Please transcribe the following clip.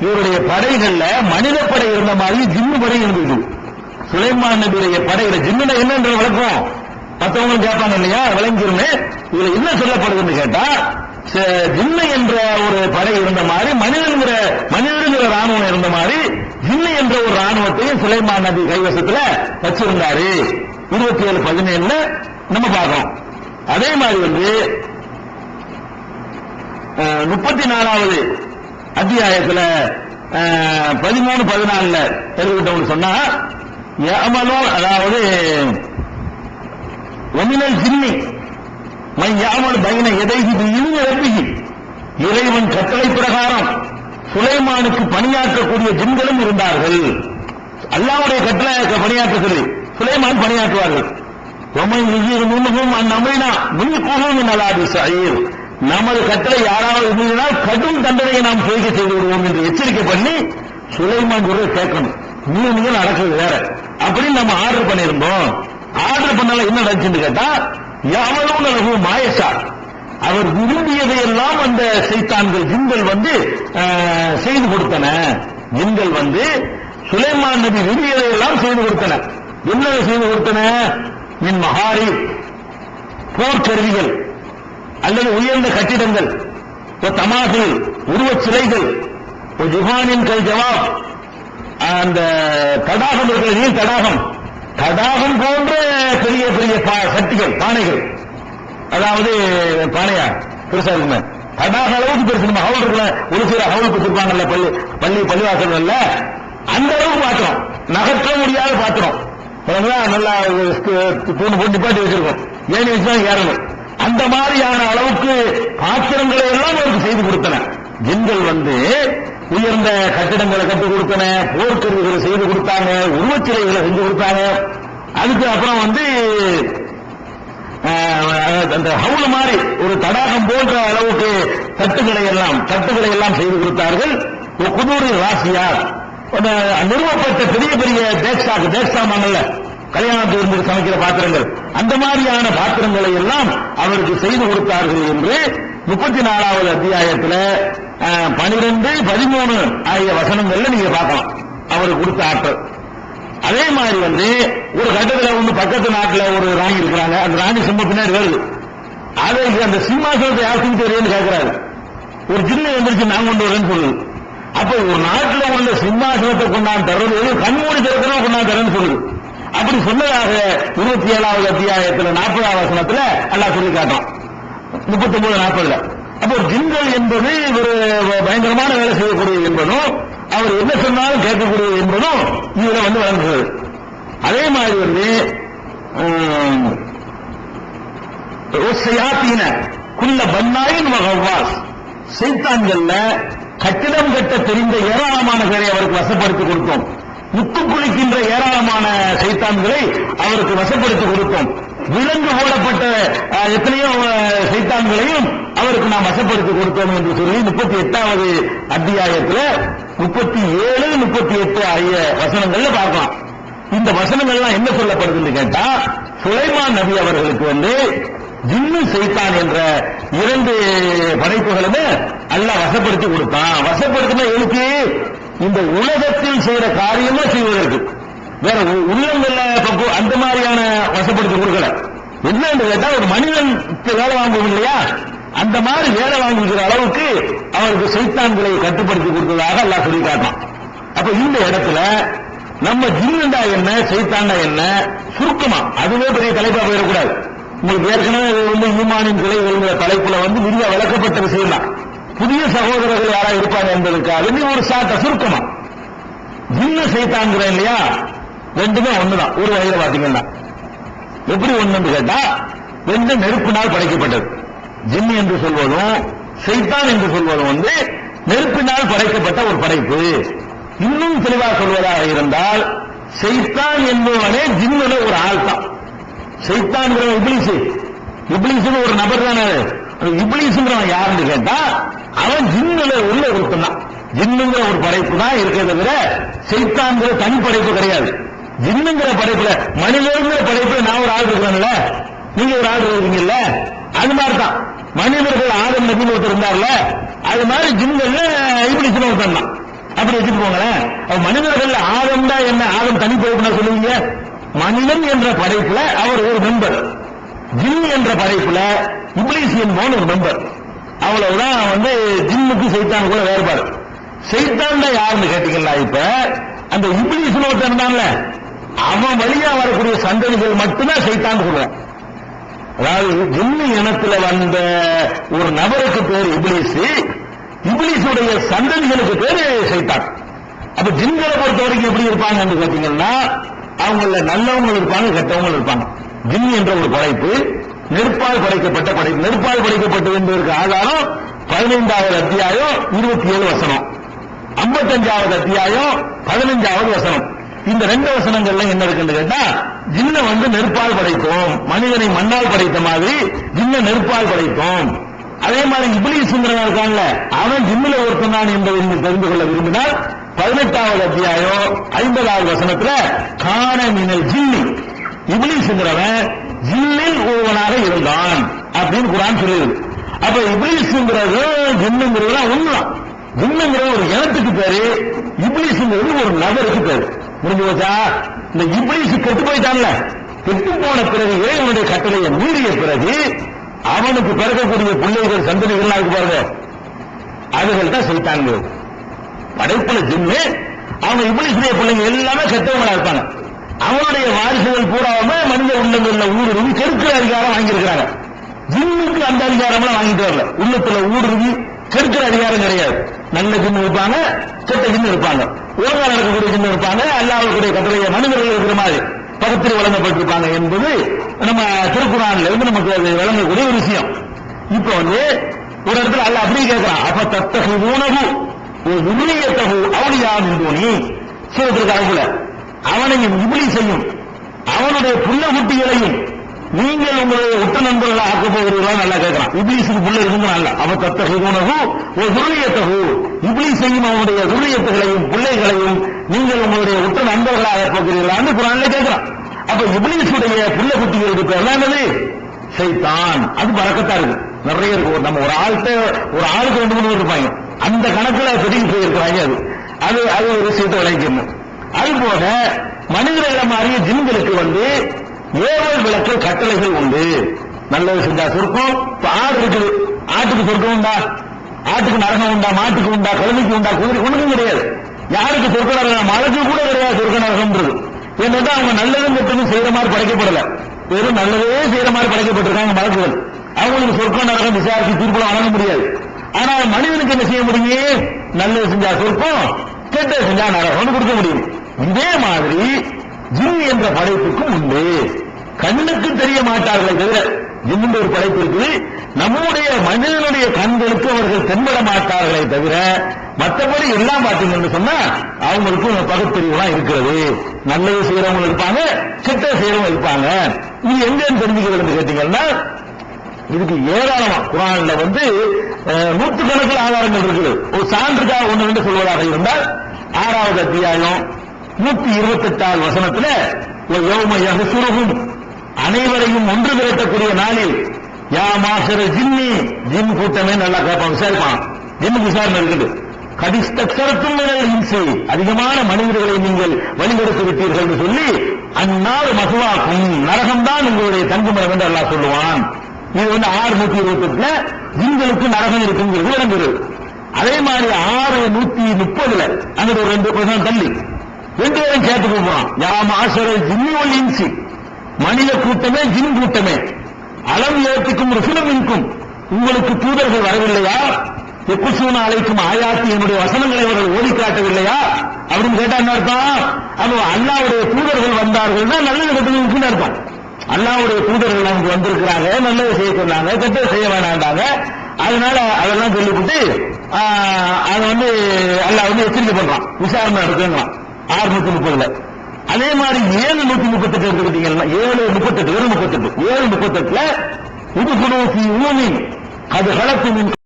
இவருடைய படைகள்ல மனித படை இருந்த மாதிரி ஜிம்மு படை இருந்தது. சுலைமான் நபியுடைய படையில ஜின்னுல என்னன்ற விளக்கம் மற்றவங்களும் கேட்பாங்க இல்லையா? விளங்கிருமே. இதுல என்ன சொல்லப்படுதுன்னு கேட்டா ச- ஜின்னு என்ற ஒரு படை இருந்த மாதிரி மனிதன்கிற மனிதன்கிற ராணுவம் இருந்த மாதிரி ஜின்னு என்ற ஒரு ராணுவத்தையும் சுலைமான் நபி கைவசத்துல வச்சிருந்தாரு. இருபத்தி ஏழு பதினேழுல நம்ம பார்க்கறோம். அதே மாதிரி வந்து முப்பத்தி நாலாவது அத்தியாயத்துல பதிமூணு பதினாலுல தெரிவித்தவங்க சொன்னா ஏமலோ அதாவது ஒமினல் ஜின்னி மை யாமல் பயன எதைகி இனி இறப்பிகி இறைவன் கட்டளை பிரகாரம் சுலைமானுக்கு பணியாற்றக்கூடிய ஜின்களும் இருந்தார்கள். அல்லாவுடைய கட்டளை பணியாற்ற சொல்லி சுலைமான் பணியாற்றுவார்கள். ஒமை உயிர் முன்னும் அந்நமைனா முன்கூறும் நலாதி சயீர் நமது கட்டளை யாராவது மீறினால் கடும் தண்டனையை நாம் பொய்க்க செய்து விடுவோம் என்று எச்சரிக்கை பண்ணி சுலைமான் குரல் கேட்கணும். நீங்க நீங்க நடக்குது வேற. அப்படின்னு நம்ம ஆர்டர் பண்ணியிருந்தோம். ஆர்டர் பண்ணல என்ன நடந்துச்சுன்னு கேட்டா எவ்வளவு நலகு மாயசா. அவர் விரும்பியதையெல்லாம் அந்த செய்தான்கள் ஜின்கள் வந்து செய்து கொடுத்தன. ஜின்கள் வந்து சுலைமான் நபி விரும்பியதையெல்லாம் செய்து கொடுத்தன. என்ன செய்து கொடுத்தன? மின் மகாரி போர்க்கருவிகள். அல்லது உயர்ந்த கட்டிடங்கள் ஒரு தமாசில் உருவச் சிலைகள் இப்போ ஜுஹானின் கல் ஜவாப் அந்த தடாகம் இருக்கிற நீர் தடாகம். தடாகம் போன்ற பெரிய பெரிய பா- சட்டிகள் பானைகள். அதாவது பானையா? பெருசா இருக்குமே. தடாக அளவுக்கு பெருசு நம்ம ஹவுல் இருக்குல்ல ஒரு சில ஹவுல் கொடுத்துருப்பாங்கல்ல பள்ளி பள்ளி பள்ளிவாசல்கள்ல. அந்த அளவுக்கு பாத்திரம் நகர்த்த முடியாத பாத்திரம். நல்லா பூண்டு போட்டு பாட்டி வச்சிருக்கோம். ஏணி வச்சுதான் ஏறணும். அந்த மாதிரியான அளவுக்கு பாத்திரங்களை எல்லாம் அவருக்கு செய்து கொடுத்தன. ஜின்கள் வந்து உயர்ந்த கட்டிடங்களை கட்டி கொடுத்தன போர்க்கருவிகளை செய்து கொடுத்தாங்க உருவச்சிலைகளை செஞ்சு கொடுத்தாங்க. அதுக்கு அப்புறம் வந்து அந்த ஹவுல மாதிரி ஒரு தடாகம் போன்ற அளவுக்கு தட்டுகளை எல்லாம் தட்டுகளை எல்லாம் செய்து கொடுத்தார்கள். குதூரி ராசியார். நிறுவப்பட்ட பெரிய பெரிய தேக்ஷாக்கு தேக்ஷாமாங்கல்ல கல்யாணத்தில் இருந்து சமைக்கிற பாத்திரங்கள். அந்த மாதிரியான பாத்திரங்களை எல்லாம் அவருக்கு செய்து கொடுத்தார்கள் என்று முப்பத்தி நாலாவது அத்தியாயத்தில் பனிரெண்டு பதிமூணு ஆகிய வசனங்கள்ல நீங்க பார்க்கலாம். அவருக்கு கொடுத்த ஆற்றல். அதே மாதிரி வந்து ஒரு கட்டத்தில் வந்து பக்கத்து நாட்டில் ஒரு ராணி இருக்கிறாங்க. அந்த ராணி சிம்ம பின்னாடி வருது. அதை அந்த சிம்மாசனத்தை யாருக்கும் தெரியும்னு கேட்கிறாரு ஒரு ஜின்ன எந்திரிச்சு நான் கொண்டு வரேன்னு சொல்லுது. அப்ப ஒரு நாட்டில் உள்ள சிம்மாசனத்தை கொண்டாந்து தர்றது கண்மூடி திறக்கணும் கொண்டாந்து தரேன்னு சொல்லுது. அப்படி சொன்னதாக இருபத்தி ஏழாவது அத்தியாயத்துல நாற்பதாவது வசனத்துல அல்லா சொல்லி காட்டும் முப்பத்தி ஒன்பது நாற்பதுல. அப்போ ஒரு என்பது ஒரு பயங்கரமான வேலை செய்யக்கூடியது என்பதும் அவர் என்ன சொன்னாலும் கேட்கக்கூடியது என்பதும் இதுல வந்து வழங்குகிறது. அதே மாதிரி வந்து செய்யாத்தீன குள்ள பன்னாயின் மகவாஸ் சைத்தான்கள்ல கட்டிடம் கட்ட தெரிந்த ஏராளமான பேரை அவருக்கு வசப்படுத்தி கொடுத்தோம். முத்து குளிக்கின்ற ஏராளமான சைத்தான்களை அவருக்கு வசப்படுத்தி கொடுத்தோம் விலங்கு போடப்பட்ட எத்தனையோ சைத்தான்களையும் அவருக்கு நாம் வசப்படுத்தி கொடுத்தோம் என்று சொல்லி முப்பத்தி எட்டாவது அத்தியாயத்துல முப்பத்தி ஏழு முப்பத்தி எட்டு ஆகிய வசனங்கள்ல பார்க்கலாம். இந்த வசனங்கள்லாம் என்ன சொல்லப்படுதுன்னு கேட்டா சுலைமான் நபி அவர்களுக்கு வந்து ஜின்னு சைத்தான் என்ற இரண்டு படைப்புகளுமே அல்லாஹ் வசப்படுத்தி கொடுத்தான். வசப்படுத்தினா எதுக்கு? இந்த உலகத்தில் செய்யற காரியமா செய்வதற்கு. வேற உள்ளங்கள்ல பக்கு- அந்த மாதிரியான வசப்படுத்தி கொடுக்கல. என்னன்னு கேட்டா ஒரு மனிதன் வேலை வாங்குவோம் இல்லையா? அந்த மாதிரி வேலை வாங்குகிற அளவுக்கு அவருக்கு சைத்தான்களை கட்டுப்படுத்தி கொடுத்ததாக எல்லாம் சொல்லி காட்டான் அப்ப இந்த இடத்துல நம்ம ஜின்னண்டா என்ன சைத்தாண்டா என்ன? சுருக்கமா. அதுவே பெரிய தலைப்பா போயிடக்கூடாது. உங்களுக்கு ஏற்கனவே வந்து ஈமானின் கிளைகள்ங்கிற தலைப்புல வந்து விரிவா விளக்கப்பட்ட விஷயம் தான் புதிய சகோதரர்கள் யாரா இருப்பாங்க என்பதற்காக நீ ஒரு சாட்ட சுருக்கமா. ஜின்ன சைத்தான்கிறேன் இல்லையா? ரெண்டுமே ஒண்ணுதான். ஒரு வகையில பாத்தீங்கன்னா. எப்படி ஒண்ணுன்னு கேட்டா ரெண்டு நெருப்பினால் படைக்கப்பட்டது. ஜின் என்று சொல்வதும் செய்தான் என்று சொல்வதும் வந்து நெருப்பினால் படைக்கப்பட்ட ஒரு படைப்பு. இன்னும் தெளிவாக சொல்வதாக இருந்தால் செய்தான் என்பவனே ஜின்னுல ஒரு ஆள் தான் செய்தான் இப்ளீஸ் இப்ளீஸ்னு ஒரு நபர் தானே. இப்ளீஸ்ங்கிறவன் யாருன்னு கேட்டா அவன் ஜின்னுல உள்ள ஒருத்தன் தான் ஜின்னுங்கிற ஒரு படைப்பு தான் இருக்கிறத விட சைத்தான்கிற தனி படைப்பு கிடையாது. ஜின்னுங்கிற படைப்புல மனிதங்கிற படைப்புல நான் ஒரு ஆள் இருக்கிறேன்ல. நீங்க ஒரு ஆள் இருக்கீங்கல்ல அது மாதிரி தான் மனிதர்கள் ஆதம் நபின்னு ஒருத்தர் இருந்தார்ல அது மாதிரி ஜின்கள்ல இப்ளீஸ்னு ஒருத்தன் தான் அப்படி வச்சுட்டு போங்களேன் மனிதர்கள் ஆதம் தான் என்ன? ஆதம் தனி படைப்புனா சொல்லுவீங்க? மனிதன் என்ற படைப்புல அவர் ஒரு மெம்பர். ஜின் என்ற படைப்புல இப்ளீஸ் என்பவன் ஒரு மெம்பர் அவ்வளவுதான் வந்து ஜின்னுக்கு சைத்தான் கூட வேறுபாடு. செய்தான் தான் யாருன்னு கேட்டீங்களா இப்ப? அந்த இப்ளீஸ் ஒருத்தன் இருந்தான்ல. அவன் வழியா வரக்கூடிய சந்ததிகள் மட்டும்தான் சைத்தான் சொல்லுவேன். அதாவது ஜின்னு இனத்துல வந்த ஒரு நபருக்கு பேர் இப்ளீஸ் இப்ளீஸுடைய சந்ததிகளுக்கு பேரு சைத்தான். அப்ப ஜின்களை பொறுத்த வரைக்கும் எப்படி இருப்பாங்கன்னு கேட்டீங்கன்னா அவங்கள நல்லவங்க இருப்பாங்க கெட்டவங்க இருப்பாங்க. ஜின் என்ற ஒரு படைப்பு நெருப்பால் படைக்கப்பட்ட படைப்பு. நெருப்பால் படைக்கப்பட்டது என்பதற்கு ஆதாரம் பதினைந்தாவது அத்தியாயம் இருபத்தி ஏழு வசனம். ஐம்பத்தஞ்சாவது அத்தியாயம் பதினஞ்சாவது வசனம். இந்த ரெண்டு வசனங்கள்ல என்ன இருக்குன்னு கேட்டா ஜின்ன வந்து நெருப்பால் படைத்தோம் மனிதனை மண்ணால் படைத்த மாதிரி ஜின்ன நெருப்பால் படைத்தோம் அதே மாதிரி இப்ளீஸ்ங்கிறவன் இருக்கான்ல அவன் ஜிம்மில் ஒருத்தன் தான் என்பதை நீங்கள் தெரிந்து கொள்ள விரும்பினால் பதினெட்டாவது அத்தியாயம் ஐம்பதாவது வசனத்துல காண மினல் ஜின்னி இபிலிஸ்ங்கிறவன் ஜின்னில் ஒருவனாக இருந்தான் அப்படின்னு குரான் சொல்லுது. அப்ப இபிலிஸ்ங்கிறது ஜின்னுங்கிறது உண்மைதான் ஜின்னுங்கிறது ஒரு இனத்துக்கு பேரு இபிலிஸ்ங்கிறது ஒரு நபருக்கு பேரு. முடிஞ்சு போச்சா? இந்த இபிலிஸ் கெட்டு போயிட்டான்ல. கெட்டு போன பிறகு இறைவனுடைய கட்டளையை மீறிய பிறகு அவனுக்கு பிறக்கக்கூடிய பிள்ளைகள் சந்ததிகள்லாம் இருக்கு பாருங்க. அதுகள் தான் சைத்தான்கள் படைப்புல ஜின்னு அவங்க இப்ளீஸுடைய பிள்ளைங்க எல்லாமே கெட்டவங்களா இருப்பாங்க. அவனுடைய வாரிசுகள் பூராவுமே மனித உள்ளங்கள்ல ஊடுருவி கெடுக்கிற அதிகாரம் வாங்கியிருக்கிறாங்க. ஜின்னுக்கு அந்த அதிகாரம்லாம் வாங்கிட்டு வரல. உள்ளத்துல ஊடுருவி கெடுக்கிற அதிகாரம் கிடையாது. நல்ல ஜின்னு இருப்பாங்க கெட்ட ஜின்னு இருப்பாங்க. உலகம் நடக்கக்கூடிய ஜின்னு இருப்பாங்க அல்லாஹ்வுடைய கட்டளைய மனிதர்கள் இருக்கிற மாதிரி பகுத்தில் வழங்கப்பட்டிருப்பாங்க என்பது நம்ம திருக்குறான்ல இருந்து நமக்கு அது வழங்கக்கூடிய ஒரு விஷயம். இப்ப வந்து ஒரு இடத்துல அல்ல அப்படியே கேட்கிறான் அப்ப தத்தகு உணவு ஒரு உருளியத்தகு அவளியா நின்றோனி சொல்லிட்டு அழகுல அவனையும் இபிலி செய்யும். அவனுடைய புள்ள குட்டிகளையும் நீங்கள் உங்களுடைய ஒட்ட நண்பர்கள் ஆக்க போகிறீர்களா நல்லா கேட்கிறான் இபிலிஸுக்கு புள்ள இருக்குங்க அல்ல. அவ தத்தகு உணவு ஒரு துருளியத்தகு இபிலி செய்யும் அவனுடைய துருளியத்துகளையும் பிள்ளைகளையும் நீங்கள் உங்களுடைய உட்ட நண்பர்களாக போகிறீர்களான்னு குரான்ல கேட்கிறான். அப்ப இபிலிஸுடைய புள்ள குட்டிகளுக்கு பேர் என்னது? சைத்தான். அது பறக்கத்தா இருக்கு நிறைய இருக்கு. நம்ம ஒரு ஆள்கிட்ட ஒரு ஆளுக்கு ரெண்டு மூணு இருப்பாங்க. அந்த கணக்குல பெரிய போயிருக்கிறாங்க அது. அது அது ஒரு விஷயத்தை விளைக்கணும் அது போக மனிதர்களை மாறிய ஜின்களுக்கு வந்து ஏவல் விளக்கு கட்டளைகள் உண்டு. நல்லது செஞ்சா சொர்க்கம். இப்ப ஆடு இருக்குது ஆட்டுக்கு சொர்க்கம் உண்டா? ஆட்டுக்கு நரகம் உண்டா? மாட்டுக்கு உண்டா? கழுதைக்கு உண்டா? குதிரை ஒண்ணுக்கும் கிடையாது. யாருக்கு சொர்க்க நரகம்? மழைக்கு கூட கிடையாது சொர்க்க நரகம்ன்றது. என்னன்னா அவங்க நல்லதும் கெட்டதும் செய்யற மாதிரி படைக்கப்படல. வெறும் நல்லதே செய்யற மாதிரி படைக்கப்பட்டிருக்காங்க மலக்குகள் அவங்களுக்கு சொர்க்க நரகம் விசாரிச்சு தீர்ப்புல வழங்க முடியாது. ஆனா மனிதனுக்கு என்ன செய்ய முடியும்? நல்லது செஞ்சா சொர்க்கம் கெட்டது செஞ்சா நரகம்னு கொடுக்க முடியும். இதே மாதிரி ஜின் என்ற படைப்புக்கும் உண்டு கண்ணுக்கு தெரிய மாட்டார்களே தவிர ஜின்னு ஒரு படைப்பு இருக்குது. நம்முடைய மனிதனுடைய கண்களுக்கு அவர்கள் தென்பட மாட்டார்களே தவிர மற்றபடி எல்லாம் பார்த்தீங்கன்னு சொன்னா அவங்களுக்கும் பகுத்தறிவுலாம் இருக்கிறது. நல்லது செய்யறவங்க இருப்பாங்க கெட்ட செய்யறவங்க இருப்பாங்க. இது எங்கன்னு தெரிஞ்சுக்கிறது கேட்டீங்கன்னா இதுக்கு ஏராளமா குரான்ல வந்து நூற்று நூற்றுக்கணக்கில் ஆதாரங்கள் இருக்குது. ஒரு சான்றுக்காக ஒன்று ரெண்டு சொல்வதாக இருந்தால் ஆறாவது அத்தியாயம் நூத்தி இருபத்தி எட்டாவது வசனத்துல சுருகும் அனைவரையும் ஒன்று திரட்டக்கூடிய நாளில் யா மாசர ஜிம்மி ஜிம் கூட்டமே நல்லா கேட்பான் விசாரிப்பான். ஜிம்முக்கு விசாரணை இருக்குது. கடிஷ்டத்தரத்தும் இன்சி. அதிகமான மனிதர்களை நீங்கள் வழிகெடுத்து விட்டீர்கள் என்று சொல்லி அந்நாள் மசுவாக்கும் நரகம்தான் உங்களுடைய தங்குமரம் என்று அல்லாஹ் சொல்லுவான். இது வந்து ஆறு நூத்தி இருபத்தி எட்டுல ஜின்களுக்கு நரகம் இருக்குங்கிறது விளங்குகிறது அதே மாதிரி ஆறு நூத்தி முப்பதுல அங்க ஒரு ரெண்டு பர்சன்ட் தள்ளி. ரெண்டு பேரும் சேர்த்து கூப்பிடுறான் யாம் ஆசரை இன்சி. மனித கூட்டமே ஜின் கூட்டமே. அளவு ஏற்றுக்கும் ருசுலம் இருக்கும் உங்களுக்கு தூதர்கள் வரவில்லையா? எக்குசூன அழைக்கும் ஆயாத்தி என்னுடைய வசனங்களை அவர்கள் ஓடி காட்டவில்லையா அப்படின்னு கேட்டா என்ன அர்த்தம்? அப்போ அல்லாவுடைய தூதர்கள் வந்தார்கள்னா நல்லது கெட்டது அர்த்தம். அல்லாவுடைய தூதர்கள் நமக்கு வந்திருக்கிறாங்க நல்லது செய்ய சொன்னாங்க கெட்டது செய்ய வேணாண்டாங்க அதனால அதெல்லாம் சொல்லிவிட்டு அதை வந்து அல்லா வந்து எச்சரிக்கை பண்றான். விசாரணை நடத்துங்களாம் ஆறுநூத்தி முப்பதுல. அதே மாதிரி ஏழு நூத்தி முப்பத்தெட்டு எடுத்துக்கிட்டீங்கன்னா ஏழு முப்பத்தெட்டு ஏழு முப்பத்தெட்டு ஏழு முப்பத்தெட்டுல உதுகுணோசி ஊனி அது கலத்து